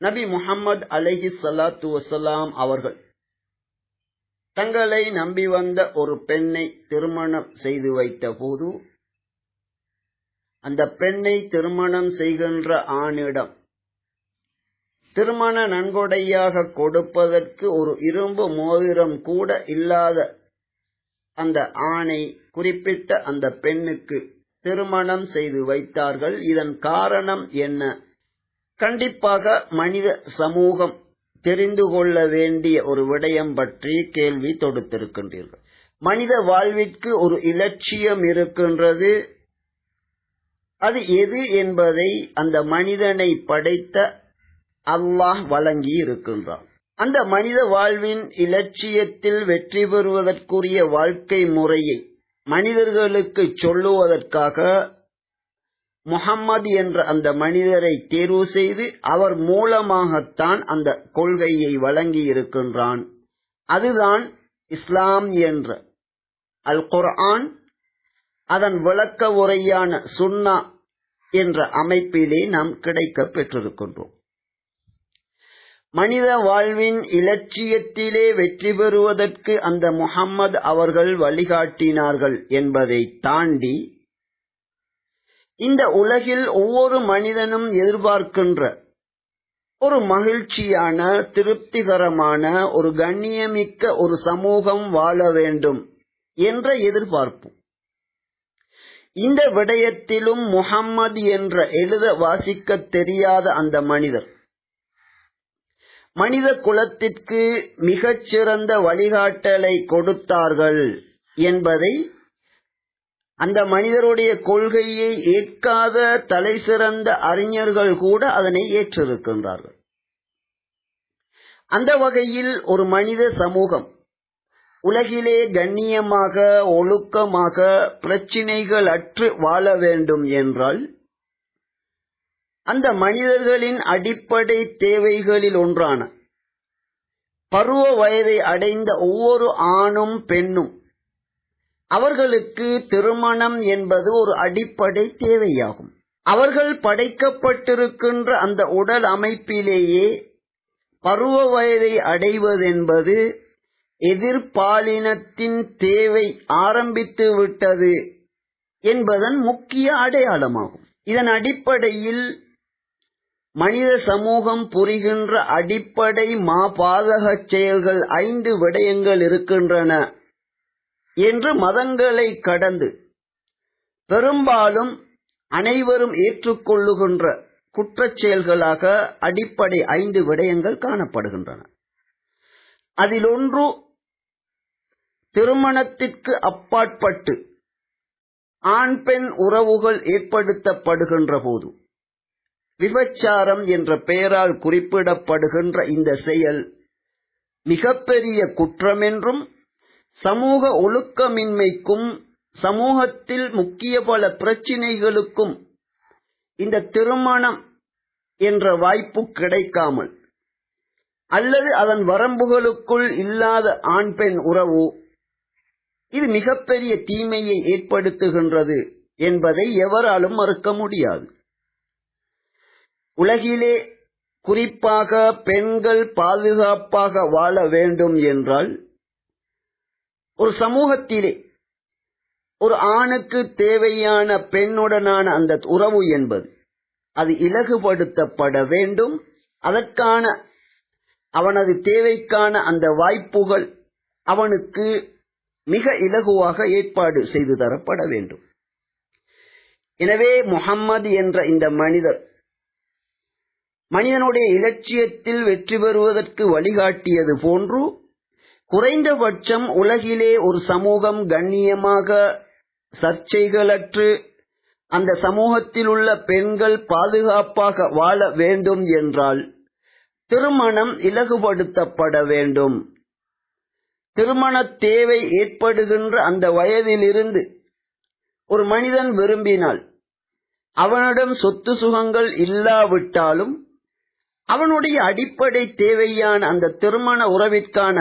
நபி முஹம்மது அலஹி சலாத்து வசலாம் அவர்கள் தங்களை நம்பி வந்த ஒரு பெண்ணை திருமணம் செய்து வைத்த போது அந்த பெண்ணை திருமணம் செய்கின்ற ஆணிடம் திருமண நன்கொடையாக கொடுப்பதற்கு ஒரு இரும்பு மோதிரம் கூட இல்லாத அந்த ஆணை குறிப்பிட்ட அந்த பெண்ணுக்கு திருமணம் செய்து வைத்தார்கள். இதன் காரணம் என்ன? கண்டிப்பாக மனித சமூகம் தெரிந்து கொள்ள வேண்டிய ஒரு விடயம் பற்றி கேள்வி தொடுத்திருக்கின்றீர்கள். மனித வாழ்விற்கு ஒரு இலட்சியம் இருக்கின்றது. அது எது என்பதை அந்த மனிதனை படைத்த அல்லாஹ் வழங்கி இருக்கின்றான். அந்த மனித வாழ்வின் இலட்சியத்தில் வெற்றி பெறுவதற்குரிய வாழ்க்கை முறையை மனிதர்களுக்கு சொல்லுவதற்காக முகம்மது என்ற அந்த மனிதரை தேர்வு செய்து அவர் மூலமாகத்தான் அந்த கொள்கையை வழங்கி இருக்கின்றான். அதுதான் இஸ்லாம் என்ற அல் குர்ஆன் அதன் விளக்க உரையான சுன்னா என்ற அமைப்பிலே நாம் கிடைக்க பெற்றிருக்கின்றோம். மனித வாழ்வின் இலட்சியத்திலே வெற்றி பெறுவதற்கு அந்த முகம்மது அவர்கள் வழிகாட்டினார்கள் என்பதை தாண்டி இந்த உலகில் ஒவ்வொரு மனிதனும் எதிர்பார்க்கின்ற ஒரு மகிழ்ச்சியான திருப்திகரமான ஒரு கண்ணியமிக்க ஒரு சமூகம் வாழ வேண்டும் என்ற எதிர்பார்ப்பு. இந்த விடயத்திலும் முகம்மது என்ற எழுத வாசிக்க தெரியாத அந்த மனிதர் மனித குலத்திற்கு மிகச்சிறந்த வழிகாட்டலை கொடுத்தார்கள் என்பதை அந்த மனிதருடைய கொள்கையை ஏற்காத தலை சிறந்த அறிஞர்கள் கூட அதனை ஏற்றிருக்கின்றார்கள். அந்த வகையில் ஒரு மனித சமூகம் உலகிலே கண்ணியமாக ஒழுக்கமாக பிரச்சினைகள் அற்று வாழ வேண்டும் என்றால் அந்த மனிதர்களின் அடிப்படை தேவைகளில் ஒன்றான பருவ வயதை அடைந்த ஒவ்வொரு ஆணும் பெண்ணும் அவர்களுக்கு திருமணம் என்பது ஒரு அடிப்படை தேவையாகும். அவர்கள் படைக்கப்பட்டிருக்கின்ற அந்த உடல் அமைப்பிலேயே பருவ வயதை அடைவதென்பது எதிர்பாலினத்தின் தேவை ஆரம்பித்து விட்டது என்பதன் முக்கிய அடையாளமாகும். இதன் அடிப்படையில் மனித சமூகம் புரிகின்ற அடிப்படை மாபாதக செயல்கள் ஐந்து விடயங்கள் இருக்கின்றன. என்று மதங்களை கடந்து பெரும்பாலும் அனைவரும் ஏற்றுக்கொள்ளுகின்ற குற்றச்செயல்களாக அடிப்படை ஐந்து விடயங்கள் காணப்படுகின்றன. அதில் ஒன்று திருமணத்திற்கு அப்பாற்பட்டு ஆண் பெண் உறவுகள் ஏற்படுத்தப்படுகின்ற போது விபச்சாரம் என்ற பெயரால் குறிப்பிடப்படுகின்ற இந்த செயல் மிகப்பெரிய குற்றமென்றும் என்றும் சமூக ஒழுக்கமின்மைக்கும் சமூகத்தில் முக்கிய பல பிரச்சினைகளுக்கும் இந்த திருமணம் என்ற வாய்ப்பு கிடைக்காமல் அல்லது அதன் வரம்புகளுக்குள் இல்லாத ஆண் பெண் உறவு இது மிகப்பெரிய தீமையை ஏற்படுத்துகின்றது என்பதை எவராலும் மறுக்க முடியாது. உலகிலே குறிப்பாக பெண்கள் பாதுகாப்பாக வாழ வேண்டும் என்றால் ஒரு சமூகத்திலே ஒரு ஆணுக்கு தேவையான பெண்ணுடனான அந்த உறவு என்பது அது இலகுபடுத்தப்பட வேண்டும். அதற்கான அவனது தேவைக்கான அந்த வாய்ப்புகள் அவனுக்கு மிக இலகுவாக ஏற்பாடு செய்து தரப்பட வேண்டும். எனவே முகம்மது என்ற இந்த மனிதர் மனிதனுடைய இலட்சியத்தில் வெற்றி பெறுவதற்கு வழிகாட்டியது போன்று குறைந்தபட்சம் உலகிலே ஒரு சமூகம் கண்ணியமாக சர்ச்சைகளற்று அந்த சமூகத்தில் உள்ள பெண்கள் பாதுகாப்பாக வாழ வேண்டும் என்றால் திருமணம் இலகுபடுத்தப்பட வேண்டும். திருமண தேவை ஏற்படுகின்ற அந்த வயதிலிருந்து ஒரு மனிதன் விரும்பினால் அவனிடம் சொத்து சுகங்கள் இல்லாவிட்டாலும் அவனுடைய அடிப்படை தேவையான அந்த திருமண உறவிற்கான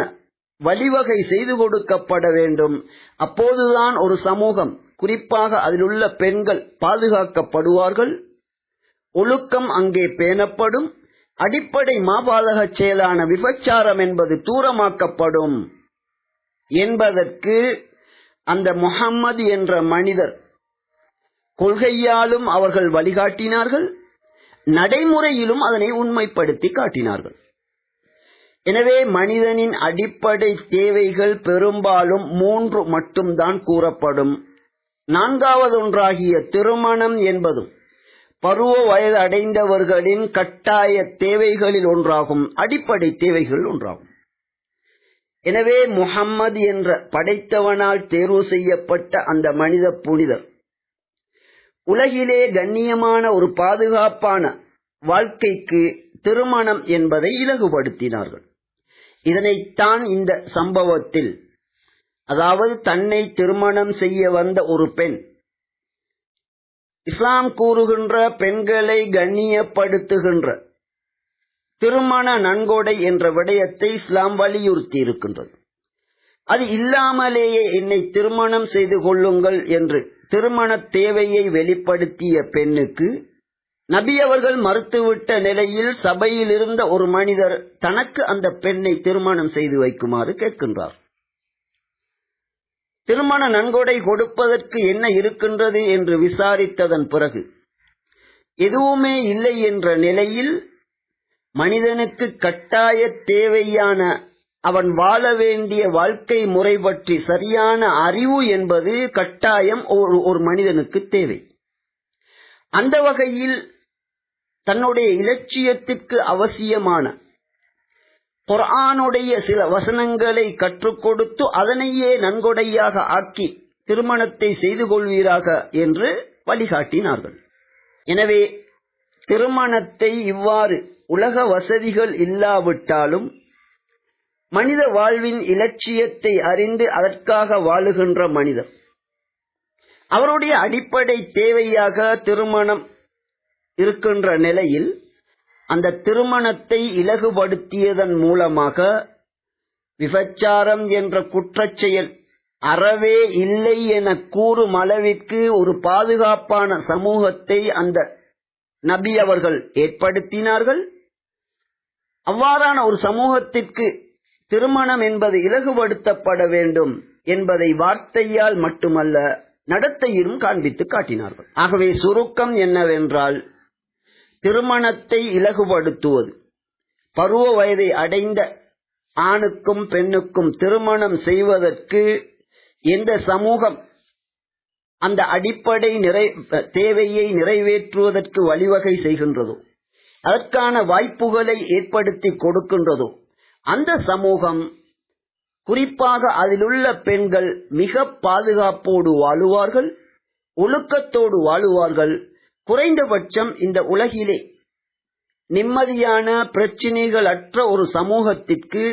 வழிவகை செய்து கொடுக்கப்பட வேண்டும். அப்போதுதான் ஒரு சமூகம் குறிப்பாக அதிலுள்ள பெண்கள் பாதுகாக்கப்படுவார்கள். ஒழுக்கம் அங்கே பேணப்படும். அடிப்படை மாபாதக செயலான விபச்சாரம் என்பது தூரமாக்கப்படும். என்பதற்கு அந்த முகம்மது என்ற மனிதர் கொள்கையாலும் அவர்கள் வழிகாட்டினார்கள். நடைமுறையிலும் அதனை உண்மைப்படுத்தி காட்டினார்கள். எனவே மனிதனின் அடிப்படை தேவைகள் பெரும்பாலும் மூன்று மட்டும்தான் கூறப்படும். நான்காவது ஒன்றாகிய திருமணம் என்பதும் பருவ வயது அடைந்தவர்களின் கட்டாய தேவைகளில் ஒன்றாகும் அடிப்படை தேவைகள் ஒன்றாகும். எனவே முகம்மது என்ற படைத்தவனால் தேர்வு செய்யப்பட்ட அந்த மனித புனிதர் உலகிலே கண்ணியமான ஒரு பாதுகாப்பான வாழ்க்கைக்கு திருமணம் என்பதை இலகுபடுத்தினார்கள். இதனைத்தான் இந்த சம்பவத்தில் அதாவது தன்னை திருமணம் செய்ய வந்த ஒரு பெண் இஸ்லாம் கூறுகின்ற பெண்களை கண்ணியப்படுத்துகின்ற திருமண நன்கொடை என்ற விடயத்தை இஸ்லாம் வலியுறுத்தி இருக்கின்றது அது இல்லாமலேயே என்னை திருமணம் செய்து கொள்ளுங்கள் என்று திருமண தேவையை வெளிப்படுத்திய பெண்ணுக்கு நபி அவர்கள் மறுத்துவிட்ட நிலையில் சபையில் இருந்த ஒரு மனிதர் தனக்கு அந்த பெண்ணை திருமணம் செய்து வைக்குமாறு கேட்கின்றார். திருமண நன்கொடை கொடுப்பதற்கு என்ன இருக்கின்றது என்று விசாரித்ததன் பிறகு எதுவுமே இல்லை என்ற நிலையில் மனிதனுக்கு கட்டாய தேவையான அவன் வாழ வேண்டிய வாழ்க்கை முறை பற்றி சரியான அறிவு என்பது கட்டாயம் ஒரு ஒரு மனிதனுக்கு தேவை. அந்த வகையில் தன்னுடைய இலட்சியத்திற்கு அவசியமான குர்ஆனுடைய சில வசனங்களை கற்றுக் கொடுத்து அதனையே நன்கொடையாக ஆக்கி திருமணத்தை செய்து கொள்வீராக என்று வழிகாட்டினார்கள். எனவே திருமணத்தை இவ்வாறு உலக வசதிகள் இல்லாவிட்டாலும் மனித வாழ்வின் இலட்சியத்தை அறிந்து அதற்காக வாழுகின்ற மனிதர். அவருடைய அடிப்படை தேவையாக திருமணம் இருக்கின்ற நிலையில் அந்த திருமணத்தை இலகுபடுத்தியதன் மூலமாக விபச்சாரம் என்ற குற்றச்செயல் அறவே இல்லை என கூறும் அளவிற்கு ஒரு பாதுகாப்பான சமூகத்தை அந்த நபி அவர்கள் ஏற்படுத்தினார்கள். அவ்வாறான ஒரு சமூகத்திற்கு திருமணம் என்பது இலகுபடுத்தப்பட வேண்டும் என்பதை வார்த்தையால் மட்டுமல்ல நடத்தையிலும் காண்பித்து காட்டினார்கள். ஆகவே சுருக்கம் என்னவென்றால் திருமணத்தை இலகுபடுத்துவது. பருவ வயதை அடைந்த ஆணுக்கும் பெண்ணுக்கும் திருமணம் செய்வதற்கு எந்த சமூகம் அந்த அடிப்படை நிறை தேவையை நிறைவேற்றுவதற்கு வழிவகை செய்கின்றதோ. அதற்கான வாய்ப்புகளை ஏற்படுத்தி கொடுக்கின்றதோ. அந்த சமூகம் குறிப்பாக அதிலுள்ள பெண்கள் மிக பாதுகாப்போடு வாழுவார்கள் ஒழுக்கத்தோடு வாழுவார்கள் குறைந்தபட்சம் இந்த உலகிலே நிம்மதியான பிரச்சினைகள் அற்ற ஒரு சமூகத்திற்கு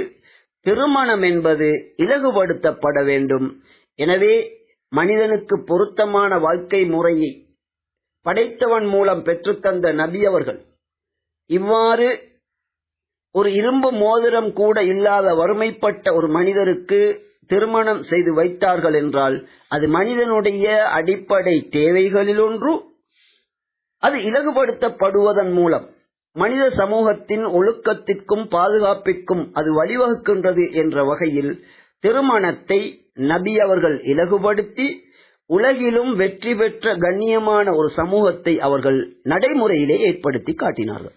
திருமணம் என்பது இலகுபடுத்தப்பட வேண்டும். எனவே மனிதனுக்கு பொருத்தமான வாழ்க்கை முறையை படைத்தவன் மூலம் பெற்றுத்தந்த நபி அவர்கள் இவ்வாறு ஒரு இரும்பு மோதிரம் கூட இல்லாத வறுமைப்பட்ட ஒரு மனிதருக்கு திருமணம் செய்து வைத்தார்கள் என்றால் அது மனிதனுடைய அடிப்படை தேவைகளில் ஒன்று அது இலகுபடுத்தப்படுவதன் மூலம் மனித சமூகத்தின் ஒழுக்கத்திற்கும் பாதுகாப்பிற்கும் அது வழிவகுக்கின்றது என்ற வகையில் திருமணத்தை நபி அவர்கள் இலகுபடுத்தி உலகிலும் வெற்றி பெற்ற கண்ணியமான ஒரு சமூகத்தை அவர்கள் நடைமுறையிலே ஏற்படுத்தி காட்டினார்கள்.